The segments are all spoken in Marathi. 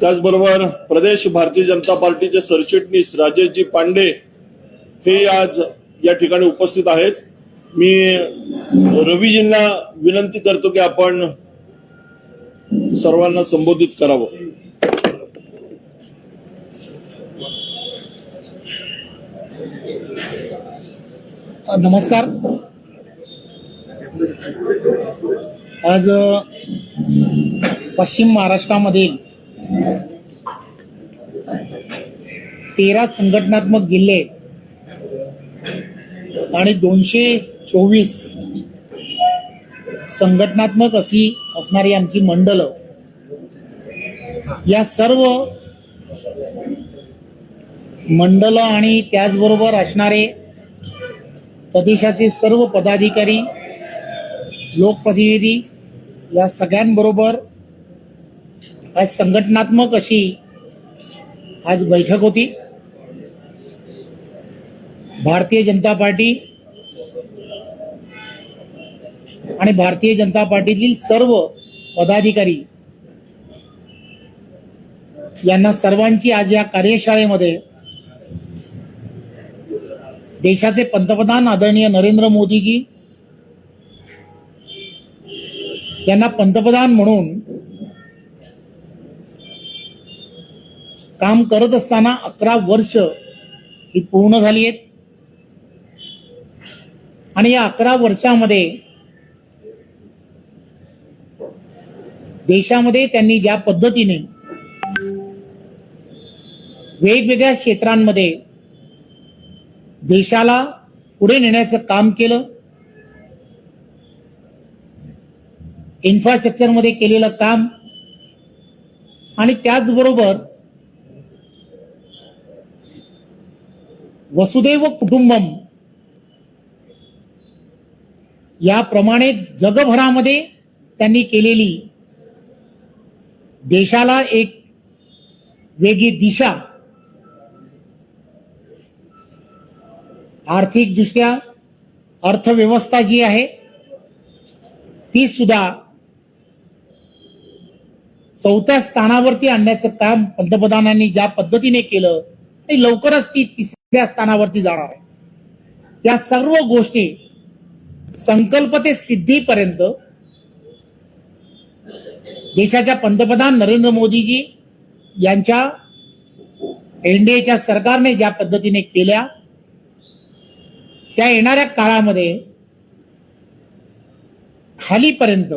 त्याचबरोबर प्रदेश भारतीय जनता पार्टीचे सरचिटणीस राजेशजी पांडे हे आज या ठिकाणी उपस्थित आहेत. मी रवीजींना विनंती करतो की आपण सर्वांना संबोधित करावं. नमस्कार. आज पश्चिम महाराष्ट्रामधील तेरा संघटनात्मक जिल्हे आणि दोनशे चोवीस संघटनात्मक अशी असणारी आमची मंडलं या सर्व मंडलं आणि त्याचबरोबर असणारे प्रदेशाचे सर्व पदाधिकारी लोकप्रतिनिधी या सगळ्यांबरोबर आज संघटनात्मक अशी आज बैठक होती. भारतीय जनता पार्टी आणि भारतीय जनता पार्टीतील सर्व पदाधिकारी यांना सर्वांची आज या कार्यशाळेमध्ये देशाचे पंतप्रधान आदरणीय नरेंद्र मोदीजी यांना पंतप्रधान म्हणून काम करत असताना अकरा वर्ष ही पूर्ण झाली आहेत. आणि या अकरा वर्षामध्ये देशामध्ये त्यांनी ज्या पद्धतीने वेगवेगळ्या क्षेत्रांमध्ये देशाला पुढे नेण्याचं काम केलं इन्फ्रास्ट्रक्चरमध्ये केलेलं काम आणि त्याचबरोबर वसुदैव कुटुंबम याप्रमाणे जगभरामध्ये त्यांनी केलेली देशाला एक वेगळी दिशा आर्थिकदृष्ट्या अर्थव्यवस्था जी आहे ती सुद्धा चौथ्या स्थानावरती आणण्याचं काम पंतप्रधानांनी ज्या पद्धतीने केलं ते लवकरच ती तिसऱ्या स्थानावरती जाणार आहे. या सर्व गोष्टी संकल्प ते सिद्धीपर्यंत देशाच्या पंतप्रधान नरेंद्र मोदीजी यांच्या एनडीएच्या सरकारने ज्या पद्धतीने केल्या त्या येणाऱ्या काळामध्ये खालीपर्यंत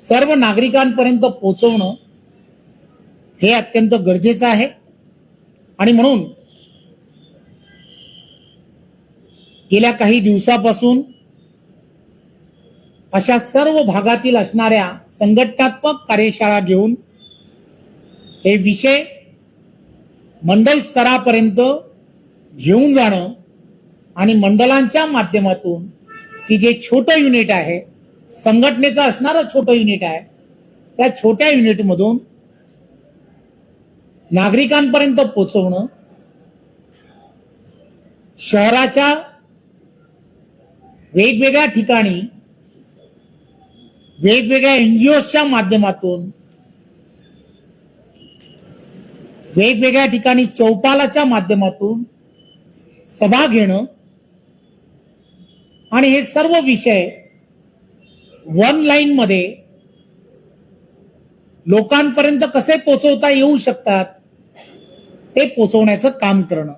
सर्व नागरिकांपर्यंत पोहोचवणं हे अत्यंत गरजेचं आहे. आणि म्हणून गेल्या काही दिवसापासून अशा सर्व भागातील असणाऱ्या संघटनात्मक कार्यशाळा घेऊन हे विषय मंडल स्तरापर्यंत घेऊन जाणं आणि मंडलांच्या माध्यमातून की जे छोटं युनिट आहे संघटनेचं असणारं छोटं युनिट आहे त्या छोट्या युनिटमधून नागरिकांपर्यंत पोचवणं शहराच्या वेगवेगळ्या ठिकाणी वेगवेगळ्या एनजीओच्या माध्यमातून वेगवेगळ्या ठिकाणी चौपालाच्या माध्यमातून सभा घेणं आणि हे सर्व विषय वन लाईन मध्ये लोकांपर्यंत कसे पोचवता येऊ शकतात ते पोचवण्याचं काम करणं.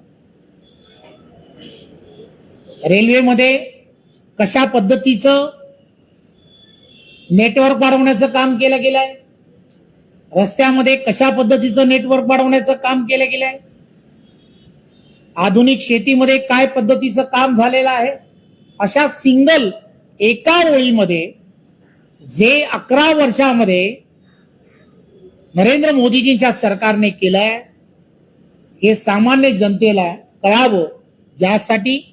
रेल्वेमध्ये कशा पद्धतीचं नेटवर्क वाढवण्याचं काम केलं गेलं आहे रस्त्यामध्ये कशा पद्धतीचं नेटवर्क वाढवण्याचं काम केलं गेलं आहे आधुनिक शेतीमध्ये काय पद्धतीचं काम झालेलं आहे? अशा सिंगल एका ओळीमध्ये जे अकरा वर्षामध्ये नरेंद्र मोदीजींच्या सरकारने केलंय हे सामान्य जनतेला कळावं. ज्यासाठी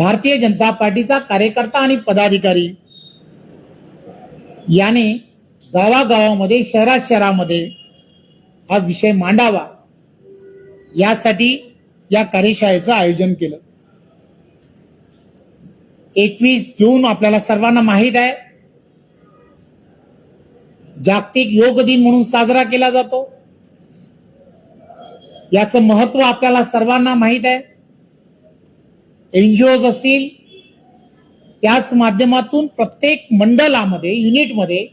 भारतीय जनता पार्टीचा कार्यकर्ता आणि पदाधिकारी. याने गावागावामध्ये शहरात शहरामध्ये हा विषय मांडावा. यासाठी या कार्यशाळेचं आयोजन केलं. एकवीस जून आपल्याला सर्वांना माहीत आहे. जागतिक योग दिन म्हणून साजरा केला जातो. याचं महत्त्व आपल्याला सर्वांना माहीत आहे. एनजीओज असतील त्याच माध्यमातून प्रत्येक मंडळामध्ये युनिटमध्ये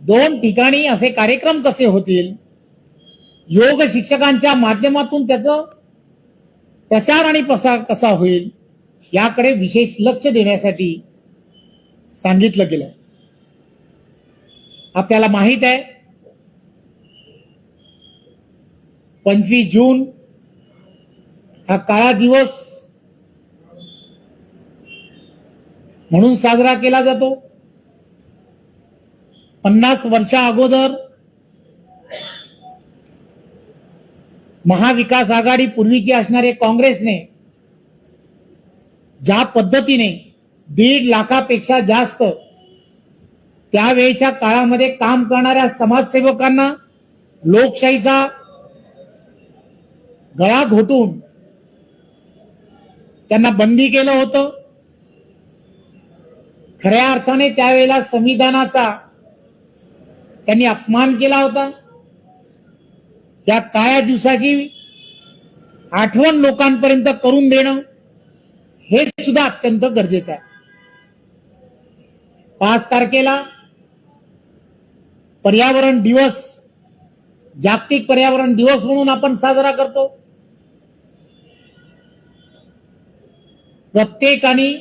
दोन ठिकाणी असे कार्यक्रम कसे होतील? योग शिक्षकांच्या माध्यमातून त्याचं प्रचार आणि प्रसार कसा होईल? याकडे विशेष लक्ष देण्यासाठी सांगितलं गेलं. आपल्याला माहीत आहे पंचवीस जून हा काळा दिवस म्हणून साजरा केला जातो. पन्नास वर्षा अगोदर महाविकास आघाडी पूर्वीची असणारे काँग्रेसने ज्या पद्धतीने दीड लाखापेक्षा जास्त त्यावेळेच्या काळामध्ये काम करणाऱ्या समाजसेवकांना लोकशाहीचा गळा घोटून त्यांना बंदी केलं होतं. खऱ्या अर्थाने त्यावेळेला संविधानाचा त्यांनी अपमान केला होता. या काळ्या दिवसाची आठवण लोकांपर्यंत करून देणं हे सुद्धा अत्यंत गरजेचं आहे. पाच तारखेला पर्यावरण दिवस जागतिक पर्यावरण दिवस म्हणून आपण साजरा करतो. प्रत्येकाने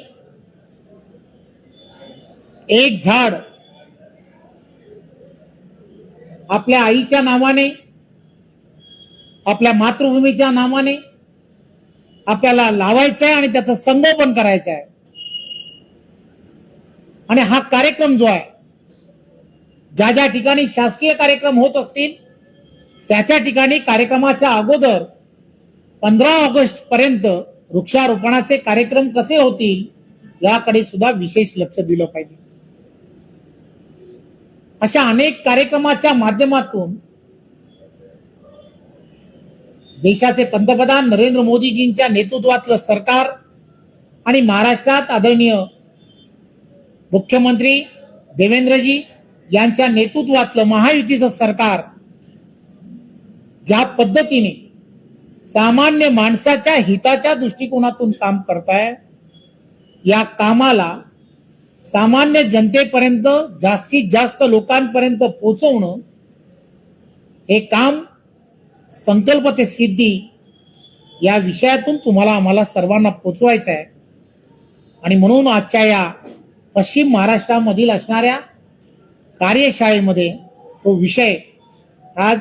एक झाड आपल्या आईच्या नावाने आपल्या मातृभूमीच्या नावाने आपल्याला लावायचं आहे आणि त्याचं संगोपन करायचं आहे आणि हा कार्यक्रम जो आहे ज्या ज्या ठिकाणी शासकीय कार्यक्रम होत असतील त्याच्या ठिकाणी कार्यक्रमाच्या अगोदर पंधरा ऑगस्ट पर्यंत वृक्षारोपणाचे कार्यक्रम कसे होतील याकडे सुद्धा विशेष लक्ष दिलं पाहिजे. अशा अनेक कार्यक्रमाच्या माध्यमातून देशाचे पंतप्रधान नरेंद्र मोदीजींच्या नेतृत्वातलं सरकार आणि महाराष्ट्रात आदरणीय मुख्यमंत्री देवेंद्रजी यांच्या नेतृत्वातलं महायुतीचं सरकार ज्या पद्धतीने सामान्य माणसाच्या हिताच्या दृष्टिकोनातून काम करताय या कामाला सामान्य जनतेपर्यंत जास्तीत जास्त लोकांपर्यंत पोहोचवणं हे काम संकल्प ते सिद्धी या विषयातून तुम्हाला आम्हाला सर्वांना पोचवायचं आहे. आणि म्हणून आजच्या या पश्चिम महाराष्ट्रामधील असणाऱ्या कार्यशाळेमध्ये तो विषय आज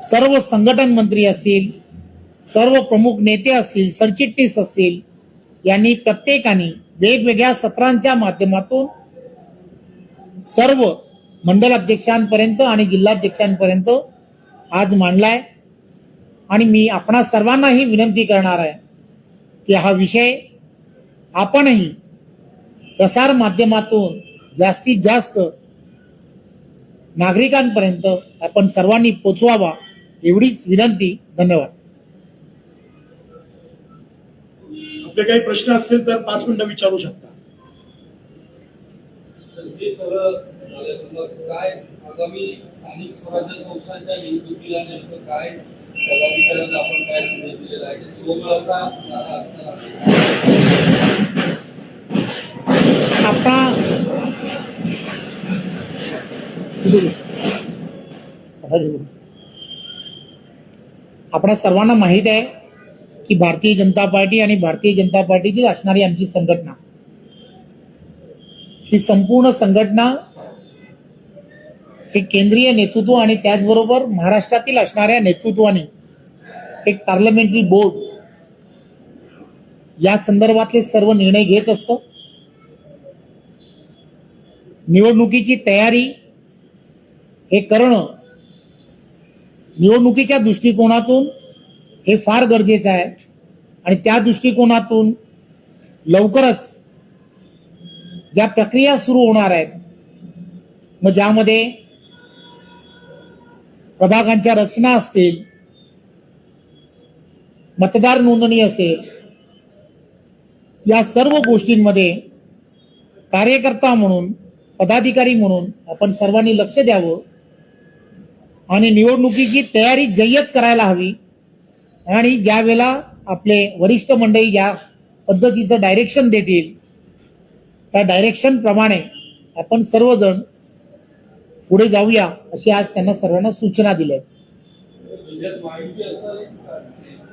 सर्व संघटन मंत्री असतील सर्व प्रमुख नेते असतील सरचिटणीस असतील यांनी प्रत्येकाने वेगवेगळ्या सत्रांच्या माध्यमातून सर्व मंडल अध्यक्षांपर्यंत आणि जिल्हाध्यक्षांपर्यंत आज मांडलाय. आणि मी आपणा सर्वांनाही विनंती करणार आहे की हा विषय आपणही प्रसार माध्यमातून जास्तीत जास्त नागरिकांपर्यंत आपण सर्वांनी पोचवावा एवढीच विनंती. धन्यवाद. आपले काही प्रश्न असतील तर पाच मिनिटं विचारू शकता. तर हे सगळं झालं तर मग काय आगामी स्थानिक स्वराज्य संस्थांच्या निवडणुकीला नेमकं काय पदाधिकाऱ्यांना आपण काय संदेश दिलेला आहे? ते स्वबळाचा नारा असणार आहे. आपणा आपणा सर्वांना माहीत आहे की भारतीय जनता पार्टी आणि भारतीय जनता पार्टीची असणारी आमची संघटना. ही संपूर्ण संघटना हे केंद्रीय नेतृत्व आणि त्याचबरोबर महाराष्ट्रातील असणाऱ्या नेतृत्वाने एक पार्लमेंटरी बोर्ड या संदर्भातले सर्व निर्णय घेत असत. निवडणुकीची तयारी हे करणं निवडणुकीच्या दृष्टिकोनातून हे फार गरजेचं आहे. आणि त्या दृष्टिकोनातून लवकरच ज्या प्रक्रिया सुरू होणार आहेत मग ज्यामध्ये प्रभागांच्या रचना असतील मतदार नोंदणी असेल या सर्व गोष्टींमध्ये कार्यकर्ता म्हणून पदाधिकारी म्हणून आपण सर्वांनी लक्ष द्यावं आणि निवडणुकीची तयारी जय्यत करायला हवी. आणि ज्या वेळेला आपले वरिष्ठ मंडळी ज्या पद्धतीचं डायरेक्शन देतील त्या डायरेक्शनप्रमाणे आपण सर्वजण पुढे जाऊया अशी आज त्यांना सर्वांना सूचना दिल्या. आहेत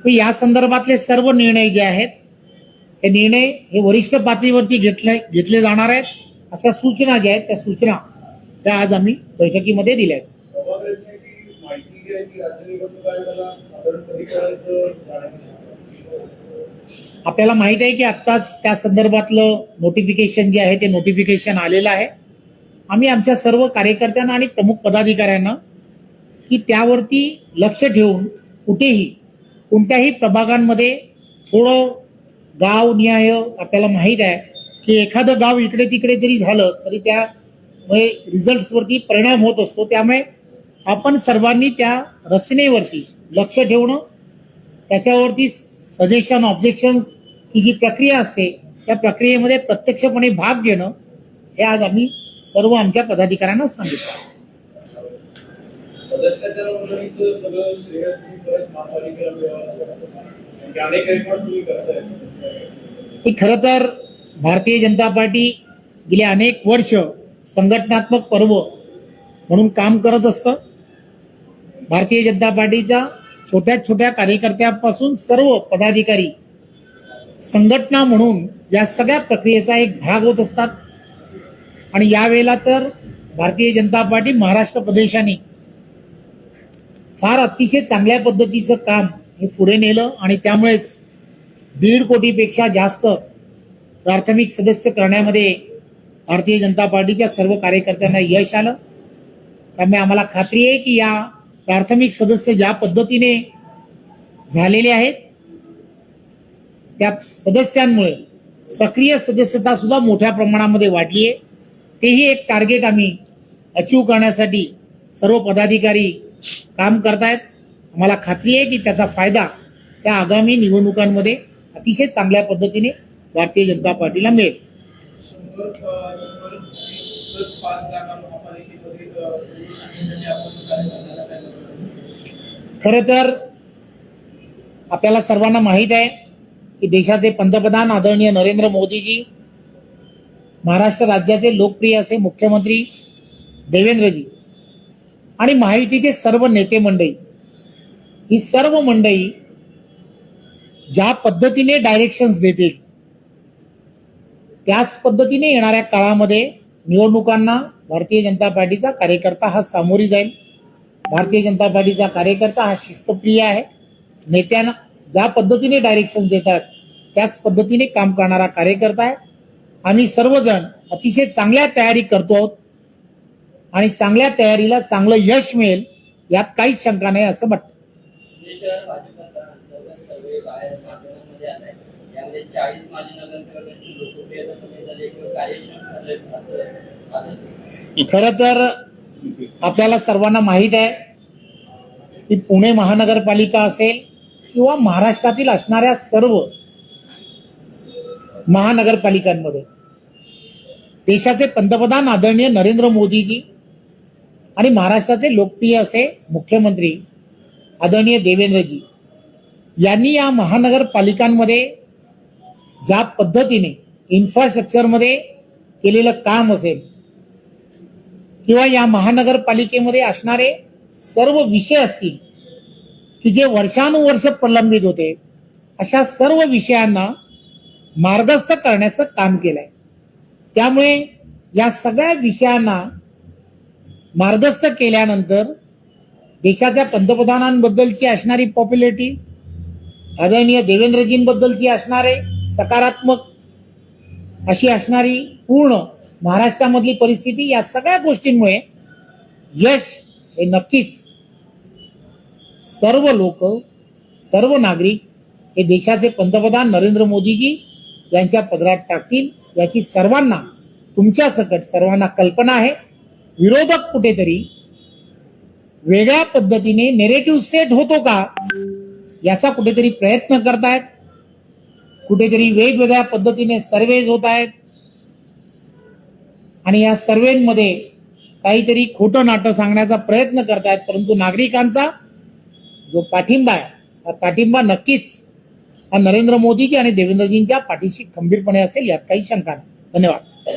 तर या संदर्भातले सर्व निर्णय जे आहेत हे निर्णय हे वरिष्ठ पातळीवरती घेतले घेतले जाणार आहेत. अशा सूचना ज्या आहेत त्या सूचना त्या आज आम्ही बैठकीमध्ये दिल्या आहेत. आहे राज्य निवडणूक आयोगाला साधारण आपल्याला माहीत आहे की आत्ताच त्या संदर्भातलं नोटिफिकेशन जे आहे ते नोटिफिकेशन आलेलं आहे. आम्ही आमच्या सर्व कार्यकर्त्यांना आणि प्रमुख पदाधिकाऱ्यांना की त्यावरती लक्ष ठेवून कुठेही कोणत्याही प्रभागांमध्ये थोडं गाव निहाय आपल्याला माहीत आहे की एखादं गाव इकडे तिकडे जरी झालं तरी त्यामुळे रिझल्ट्सवरती परिणाम होत असतो. त्यामुळे आपण सर्वांनी त्या रचनेवरती लक्ष ठेवणं त्याच्यावरती सजेशन ऑब्जेक्शन ही जी प्रक्रिया असते त्या प्रक्रियेमध्ये प्रत्यक्षपणे भाग घेणं हे आज आम्ही सर्व आमच्या पदाधिकाऱ्यांना सांगितलं. खरं तर भारतीय जनता पार्टी गेली अनेक वर्ष संघटनात्मक पर्व म्हणून काम करत असतं. भारतीय जनता पार्टीच्या छोट्या छोट्या कार्यकर्त्यापासून सर्व पदाधिकारी संघटना म्हणून या सगळ्या प्रक्रियेचा एक भाग होत असतात. आणि यावेळेला तर भारतीय जनता पार्टी महाराष्ट्र प्रदेशाने फार अतिशय चांगल्या पद्धतीचं काम हे पुढे नेलं आणि त्यामुळेच दीड कोटीपेक्षा जास्त प्राथमिक सदस्य करण्यामध्ये भारतीय जनता पार्टीच्या सर्व कार्यकर्त्यांना यश आलं. त्यामुळे आम्हाला खात्री आहे की या प्राथमिक सदस्य ज्या पद्धतीने झालेले आहेत त्या सदस्यांमुळे सक्रिय सदस्यता सुद्धा मोठ्या प्रमाणामध्ये वाढली आहे तेही एक टार्गेट आम्ही अचीव करण्यासाठी सर्व पदाधिकारी काम करतायत. आम्हाला खात्री आहे की त्याचा फायदा त्या आगामी निवडणुकांमध्ये अतिशय चांगल्या पद्धतीने भारतीय जनता पार्टीला मिळेल. पाच जागा महापालिकेमध्ये अ, आणण्यासाठी आपण कार्यकर्त्यांना काय करतो? खरं तर आपल्याला सर्वांना माहीत आहे की देशाचे पंतप्रधान आदरणीय नरेंद्र मोदीजी महाराष्ट्र राज्याचे लोकप्रिय असे मुख्यमंत्री देवेंद्रजी आणि महायुतीचे सर्व नेते मंडळी. ही सर्व मंडळी ज्या पद्धतीने डायरेक्शन्स देतील त्याच पद्धतीने येणाऱ्या काळामध्ये निवडणुकांना भारतीय जनता पार्टीचा कार्यकर्ता हा सामोरी जाईल. भारतीय जनता पार्टीचा कार्यकर्ता हा शिस्तप्रिय आहे. नेत्यांना ज्या पद्धतीने डायरेक्शन देतात त्याच पद्धतीने काम करणारा कार्यकर्ता आहे. आम्ही सर्वजण अतिशय चांगल्या तयारी करतो आहोत आणि चांगल्या तयारीला चांगलं यश मिळेल यात काहीच शंका नाही असं वाटतं. खरं तर आपल्याला सर्वांना माहीत आहे की पुणे महानगरपालिका असेल किंवा महाराष्ट्रातील असणाऱ्या सर्व महानगरपालिकांमध्ये. देशाचे पंतप्रधान आदरणीय नरेंद्र मोदीजी आणि महाराष्ट्राचे लोकप्रिय असे मुख्यमंत्री आदरणीय देवेंद्रजी यांनी या महानगरपालिकांमध्ये ज्या पद्धतीने इन्फ्रास्ट्रक्चरमध्ये केलेलं काम असेल किंवा या महानगरपालिकेमध्ये असणारे सर्व विषय असतील की जे वर्षानुवर्ष प्रलंबित होते अशा सर्व विषयांना मार्गस्थ करण्याचं काम केलंय. त्यामुळे या सगळ्या विषयांना मार्गस्थ केल्यानंतर देशाच्या पंतप्रधानांबद्दलची असणारी पॉप्युलरिटी आदरणीय देवेंद्रजींबद्दलची असणारे सकारात्मक अशी असणारी पूर्ण महाराष्ट्रामधली परिस्थिती या सगळ्या गोष्टींमुळे यश हे नक्कीच सर्व लोक सर्व नागरिक हे देशाचे पंतप्रधान नरेंद्र मोदीजी यांच्या पदरात टाकतील याची सर्वांना तुमच्या सकट सर्वांना कल्पना आहे. विरोधक कुठेतरी वेगळ्या पद्धतीने नेरेटिव्ह सेट होतो का याचा कुठेतरी प्रयत्न करतायत. कुठेतरी वेगवेगळ्या पद्धतीने सर्वेज होत आहेत आणि या सर्वेमध्ये काहीतरी खोटं नाटं सांगण्याचा प्रयत्न करतायत परंतु नागरिकांचा जो पाठिंबा आहे हा पाठिंबा नक्कीच हा नरेंद्र मोदीजी आणि देवेंद्रजींच्या पाठीशी खंबीरपणे असेल यात काही शंका नाही. धन्यवाद.